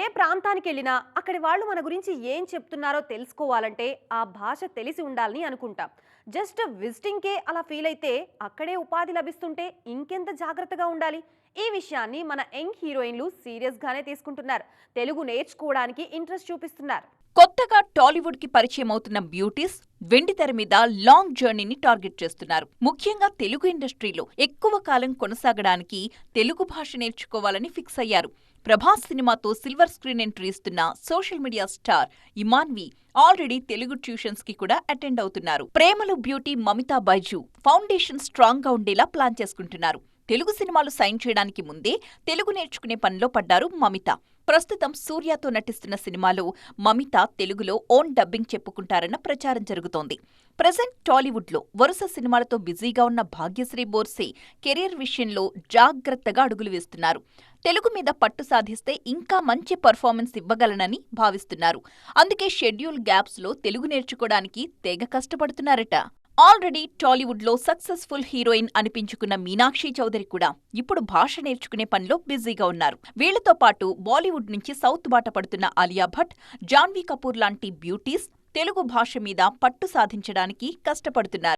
ఏ ప్రాంతానికి వెళ్ళినా అక్కడి వాళ్ళు మన గురించి ఏం చెప్తున్నారో తెలుసుకోవాలంటే ఆ భాష తెలిసి ఉండాలని అనుకుంటాం. జస్ట్ విజిటింగ్కే అలా ఫీల్ అయితే అక్కడే ఉపాధి లభిస్తుంటే ఇంకెంత జాగ్రత్తగా ఉండాలి? ఈ విషయాన్ని మన యంగ్ హీరోయిన్లు సీరియస్గానే తీసుకుంటున్నారు. తెలుగు నేర్చుకోవడానికి ఇంట్రెస్ట్ చూపిస్తున్నారు. కొత్తగా టాలీవుడ్కి పరిచయం అవుతున్న బ్యూటీస్ వెండితెర మీద లాంగ్ జర్నీని టార్గెట్ చేస్తున్నారు. ముఖ్యంగా తెలుగు ఇండస్ట్రీలో ఎక్కువ కాలం కొనసాగడానికి తెలుగు భాష నేర్చుకోవాలని ఫిక్స్ అయ్యారు. ప్రభాస్ సినిమాతో సిల్వర్ స్క్రీన్ ఎంట్రీ ఇస్తున్న social media star Imanvi already Telugu ట్యూషన్స్కి కూడా అటెండ్ అవుతున్నారు. ప్రేమలు బ్యూటీ మమితా బైజు ఫౌండేషన్ స్ట్రాంగ్గా ఉండేలా ప్లాన్ చేసుకుంటున్నారు. తెలుగు సినిమాలు సైన్ చేయడానికి ముందే తెలుగు నేర్చుకునే పనిలో పడ్డారు మమిత. ప్రస్తుతం సూర్యతో నటిస్తున్న సినిమాలో మమిత తెలుగులో ఓన్ డబ్బింగ్ చెప్పుకుంటారన్న ప్రచారం జరుగుతోంది. ప్రజెంట్ టాలీవుడ్లో వరుస సినిమాలతో బిజీగా ఉన్న భాగ్యశ్రీ బోర్సే కెరీర్ విషయంలో జాగ్రత్తగా అడుగులు వేస్తున్నారు. తెలుగు మీద పట్టు సాధిస్తే ఇంకా మంచి పర్ఫార్మెన్స్ ఇవ్వగలనని భావిస్తున్నారు. అందుకే షెడ్యూల్ గ్యాప్స్లో తెలుగు నేర్చుకోవడానికి తెగ కష్టపడుతున్నారట. ఆల్రెడీ టాలీవుడ్లో సక్సెస్ఫుల్ హీరోయిన్ అనిపించుకున్న మీనాక్షి చౌదరి కూడా ఇప్పుడు భాష నేర్చుకునే పనిలో బిజీగా ఉన్నారు. వీళ్ళతో పాటు బాలీవుడ్ నుంచి సౌత్ బాట పడుతున్న ఆలియా భట్ జాన్వీ కపూర్ లాంటి బ్యూటీస్ తెలుగు భాష మీద పట్టు సాధించడానికి కష్టపడుతున్నారు.